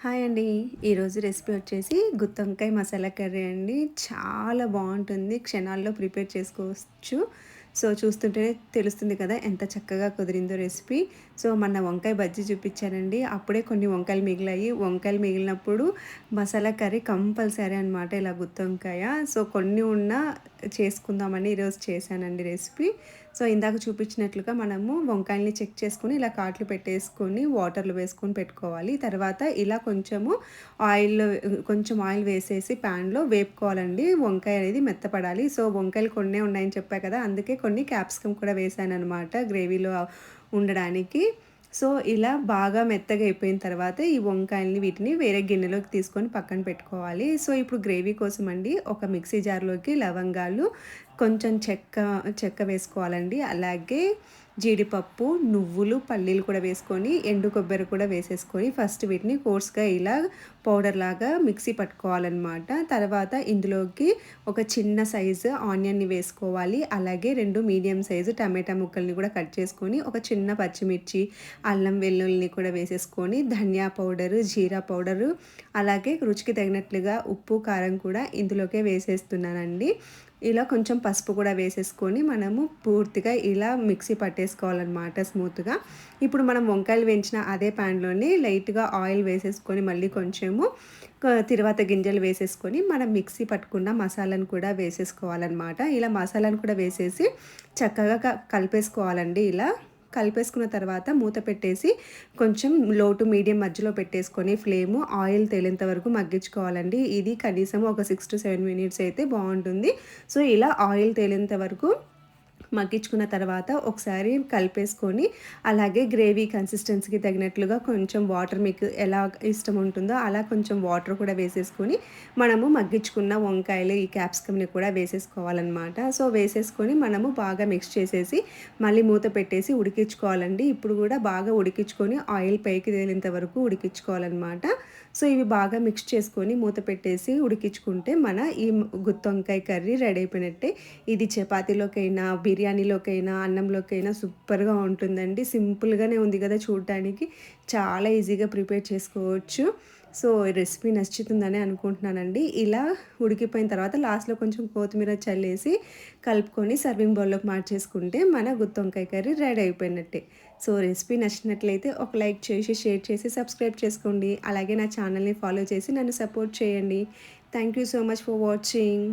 Hi అండి. ఈరోజు recipe వచ్చేసి గుత్తొంకాయ మసాలా కర్రీ అండి. చాలా బాగుంటుంది. క్షణాల్లో ప్రిపేర్ చేసుకోవచ్చు. సో చూస్తుంటే తెలుస్తుంది కదా ఎంత చక్కగా కుదిరిందో రెసిపీ. సో మన వంకాయ బజ్జీ చూపించానండి. అప్పుడే కొన్ని వంకాయలు మిగిలాయి. వంకాయలు మిగిలినప్పుడు మసాలా కర్రీ కంపల్సరీ అనమాట ఇలా గుత్తొంకాయ సో కొన్ని ఉన్నా చేసుకుందామని ఈరోజు చేశానండి రెసిపీ. సో ఇందాక చూపించినట్లుగా మనము వంకాయల్ని చెక్ చేసుకుని ఇలా కాట్లు పెట్టేసుకొని వాటర్లో వేసుకొని పెట్టుకోవాలి. తర్వాత ఇలా కొంచెము ఆయిల్లో కొంచెం ఆయిల్ వేసేసి ప్యాన్లో వేపుకోవాలండి. వంకాయ అనేది మెత్తపడాలి. సో వంకాయలు కొన్నే ఉన్నాయని చెప్పా కదా అందుకే కొన్ని క్యాప్సికమ్ కూడా వేసాను అనమాట గ్రేవీలో ఉండడానికి. సో ఇలా బాగా మెత్తగా అయిపోయిన తర్వాత ఈ వంకాయల్ని వీటిని వేరే గిన్నెలోకి తీసుకొని పక్కన పెట్టుకోవాలి. సో ఇప్పుడు గ్రేవీ కోసం అండి ఒక మిక్సీ జార్లోకి లవంగాలు కొంచెం చెక్క చెక్క వేసుకోవాలండి. అలాగే జీడిపప్పు నువ్వులు పల్లీలు కూడా వేసుకొని ఎండు కొబ్బరి కూడా వేసేసుకొని ఫస్ట్ వీటిని కోర్స్గా ఇలా పౌడర్ లాగా మిక్సీ పట్టుకోవాలన్నమాట. తర్వాత ఇందులోకి ఒక చిన్న సైజు ఆనియన్ని వేసుకోవాలి. అలాగే రెండు మీడియం సైజు టమాటా ముక్కల్ని కూడా కట్ చేసుకొని ఒక చిన్న పచ్చిమిర్చి అల్లం వెల్లుల్లిని కూడా వేసేసుకొని ధనియా పౌడరు జీరా పౌడరు అలాగే రుచికి తగినట్లుగా ఉప్పు కారం కూడా ఇందులోకే వేసేస్తున్నానండి. ఇలా కొంచెం పసుపు కూడా వేసేసుకొని మనము పూర్తిగా ఇలా మిక్సీ పట్టేసుకోవాలన్నమాట స్మూత్గా. ఇప్పుడు మనం వంకాయలు వేయించిన అదే ప్యాన్లోనే లైట్గా ఆయిల్ వేసేసుకొని మళ్ళీ కొంచెము తిరువాత గింజలు వేసేసుకొని మనం మిక్సీ పట్టుకున్న మసాలాను కూడా వేసేసుకోవాలన్నమాట. ఇలా మసాలాను కూడా వేసేసి చక్కగా కలిపేసుకోవాలండి ఇలా. కలిపేసుకున్న తర్వాత మూత పెట్టేసి కొంచెం లో టు మీడియం మధ్యలో పెట్టేసుకొని ఫ్లేమ్ ఆయిల్ తేలేంత వరకు మగ్గించుకోవాలండి. ఇది కనీసం ఒక సిక్స్ టు సెవెన్ మినిట్స్ అయితే బాగుంటుంది. సో ఇలా ఆయిల్ తేలేంత వరకు మగ్గించుకున్న తర్వాత ఒకసారి కలిపేసుకొని అలాగే గ్రేవీ కన్సిస్టెన్సీకి తగినట్లుగా కొంచెం వాటర్ మీకు ఎలా ఇష్టం ఉంటుందో అలా కొంచెం వాటర్ కూడా వేసేసుకొని మనము మగ్గించుకున్న వంకాయలు ఈ క్యాప్సికమ్ని కూడా వేసేసుకోవాలన్నమాట. సో వేసేసుకొని మనము బాగా మిక్స్ చేసేసి మళ్ళీ మూత పెట్టేసి ఉడికించుకోవాలండి. ఇప్పుడు కూడా బాగా ఉడికించుకొని ఆయిల్ పైకి తేలేంత వరకు ఉడికించుకోవాలన్నమాట. సో ఇవి బాగా మిక్స్ చేసుకొని మూత పెట్టేసి ఉడికించుకుంటే మన ఈ గుత్తొంకాయ కర్రీ రెడీ అయిపోయినట్టే. ఇది చపాతీలోకైనా బిర్యానీలోకైనా అన్నంలోకైనా సూపర్గా ఉంటుందండి. సింపుల్గానే ఉంది కదా చూడటానికి చాలా ఈజీగా ప్రిపేర్ చేసుకోవచ్చు. సో రెసిపీ నచ్చుతుందని అనుకుంటున్నానండి. ఇలా ఉడికిపోయిన తర్వాత లాస్ట్లో కొంచెం కొత్తిమీర చల్లేసి కలుపుకొని సర్వింగ్ బౌల్లోకి మార్చేసుకుంటే మన గుత్తొంకాయ కర్రీ రెడీ అయిపోయినట్టే. సో రెసిపీ నచ్చినట్లయితే ఒక లైక్ చేసి షేర్ చేసి సబ్స్క్రైబ్ చేసుకోండి. అలాగే నా ఛానల్ని ఫాలో చేసి నన్ను సపోర్ట్ చేయండి. Thank you so much for watching.